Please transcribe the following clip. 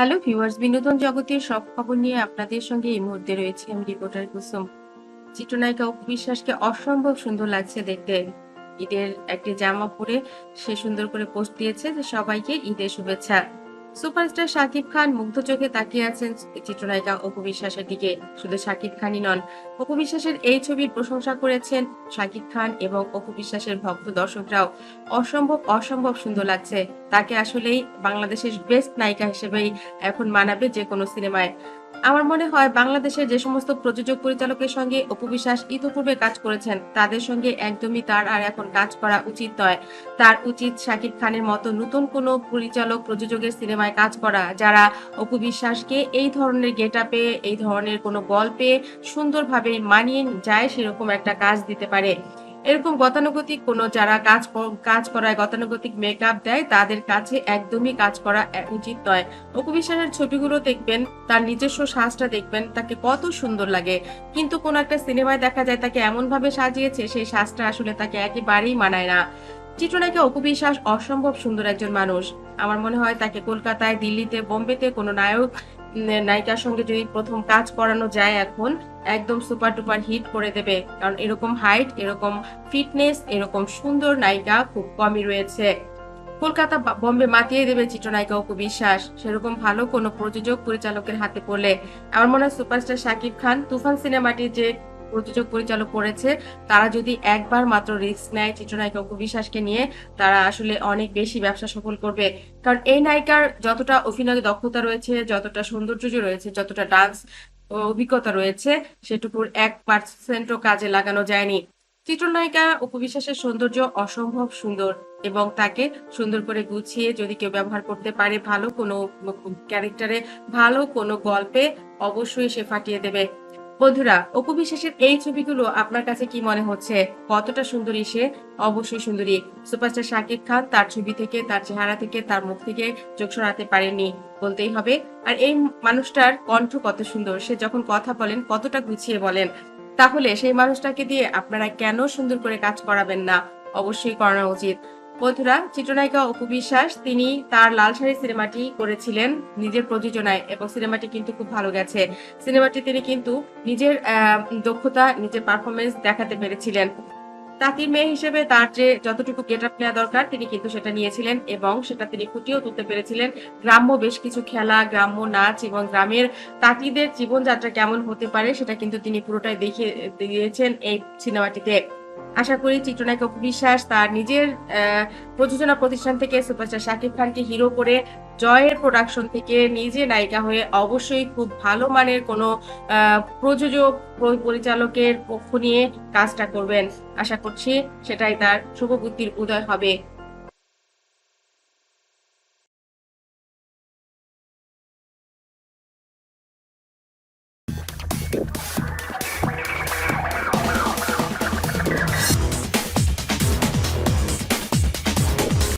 Hello viewers, বিনোদন জগতের সব খবর নিয়ে আপনাদের সঙ্গে এই মুহূর্তে রয়েছে আমি রিপোর্টার কুসুম। চিত্রনায়িকা বিশ্বাসকে অসম্ভব সুন্দর লাগছে দেখতে। ঈদের একটি জামা পরে সে সুন্দর করে পোস্ট দিয়েছে যে সবাইকে ঈদের শুভেচ্ছা। সুপারস্টার শাকিব খান মুগ্ধ চোখে তাকিয়ে আছেন চিত্রনায়িকা অপু বিশ্বাসের দিকে। শুধু শাকিব খানই নন, অপু বিশ্বাসের এই ছবির প্রশংসা করেছেন শাকিব খান এবং অপু বিশ্বাসের ভক্ত দর্শকরাও। অসম্ভব অসম্ভব সুন্দর লাগছে। তাকে আসলেই বাংলাদেশের বেস্ট নায়িকা হিসেবেই এখন মানাবে যে কোনো সিনেমায়। আমার মনে হয় বাংলাদেশের যে সমস্ত প্রযোজক পরিচালকের সঙ্গে অপু বিশ্বাস ইতিপূর্বে কাজ করেছেন, তাদের সঙ্গে একদমই তার আর এখন কাজ করা উচিত নয়। তার উচিত শাকিব খানের মতো নতুন কোনো পরিচালক প্রযোজকের সিনেমায় কাজ করা, যারা অপবিশ্বাসকে এই ধরনের গেট আপে এই ধরনের কোনো গল্পে সুন্দরভাবে মানিয়ে যায়, সেরকম একটা কাজ দিতে পারে। এরকম গতানুগতিক কোনো যারা কাজ কাজ করায় গতানুগতিক মেকআপ দেয়, তাদের কাছে একদমই কাজ করা উচিত নয়। অপু ছবিগুলো দেখবেন, তার নিজস্ব সাজটা দেখবেন, তাকে কত সুন্দর লাগে। কিন্তু কোন একটা সিনেমায় দেখা যায় তাকে এমন ভাবে সাজিয়েছে, সেই সাজটা আসলে তাকে একেবারেই মানায় না। চিত্রনায়িকা অপু বিশ্বাস অসম্ভব সুন্দর একজন মানুষ। আমার মনে হয় তাকে কলকাতায়, দিল্লিতে, বোম্বেতে কোনো নায়ক নায়িকার সঙ্গে যদি প্রথম কাজ করানো যায় এখন, একদম সুপার টুপার হিট করে দেবে। কারণ এরকম হাইট এরকম ফিটনেস এরকম সুন্দর নায়িকা খুব কমই রয়েছে। কলকাতা বম্বে মাতিয়ে দেবে চিত্রনায়িকা অপু বিশ্বাস। সেরকম ভালো কোনো প্রযোজক, পরিচালকের হাতে পড়লে। আমার মনে হয় সুপারস্টার শাকিব খান, তুফান সিনেমাটি যে প্রযোজক পরিচালক করেছে, তারা যদি একবার মাত্র রিস্ক নেয় চিত্রনায়িকা অপু বিশ্বাসকে নিয়ে, তারা আসলে অনেক বেশি ব্যবসা সফল করবে। কারণ এই নায়িকার যতটা অভিনয় দক্ষতা রয়েছে, যতটা সৌন্দর্য রয়েছে, যতটা ডান্স অভিজ্ঞতা রয়েছে, সেটুকুর এক পার্সেন্টও কাজে লাগানো যায়নি। চিত্রনায়িকা উপবিশ্বাসের সৌন্দর্য অসম্ভব সুন্দর এবং তাকে সুন্দর করে গুছিয়ে যদি কেউ ব্যবহার করতে পারে ভালো কোনো ক্যারেক্টারে ভালো কোনো গল্পে অবশ্যই সে ফাটিয়ে দেবে। বন্ধুরা অপু বিশ্বাসের এই ছবিগুলো আপনার কাছে কি মনে হচ্ছে? কতটা সুন্দরী সে? অবশ্যই সুন্দরী। সুপারস্টার শাকিব খান তার ছবি থেকে, তার চেহারা থেকে, তার মুখ থেকে চোখ সরাতে পারেনি বলতেই হবে। আর এই মানুষটার কণ্ঠ কত সুন্দর। সে যখন কথা বলেন, কতটা গুছিয়ে বলেন। তাহলে সেই মানুষটাকে দিয়ে আপনারা কেন সুন্দর করে কাজ করাবেন না? অবশ্যই করানো উচিত। বন্ধুরা, চিত্রনায়িকা অপু বিশ্বাস, তিনি তার লাল শাড়ি সিনেমাটি করেছিলেন নিজের প্রযোজনায়, এবং সিনেমাটি কিন্তু খুব ভালো গেছে। সিনেমাটি তিনি কিন্তু নিজের দক্ষতা, নিজের পারফরমেন্স দেখাতে পেরেছিলেন। তাঁতির মেয়ে হিসেবে তার যে যতটুকু গেট আপ নেওয়া দরকার, তিনি কিন্তু সেটা নিয়েছিলেন, এবং সেটা তিনি ফুটিয়েও তুলতে পেরেছিলেন। গ্রাম্য বেশ কিছু খেলা, গ্রাম্য নাচ, এবং গ্রামের তাঁতিদের জীবনযাত্রা কেমন হতে পারে, সেটা কিন্তু তিনি পুরোটাই দেখিয়ে, দিয়েছেন এই সিনেমাটিতে। আশা করি চিত্রনায়ক বিশ্বাস তার নিজের প্রযোজনা প্রতিষ্ঠান থেকে সুপারস্টার শাকিব খানকে হিরো করে জয়ের প্রোডাকশন থেকে নিজে নায়িকা হয়ে অবশ্যই খুব ভালো মানের কোনো প্রযোজক পরিচালকের পক্ষ নিয়ে কাজটা করবেন। আশা করছি সেটাই তার শুভ বুদ্ধির উদয় হবে।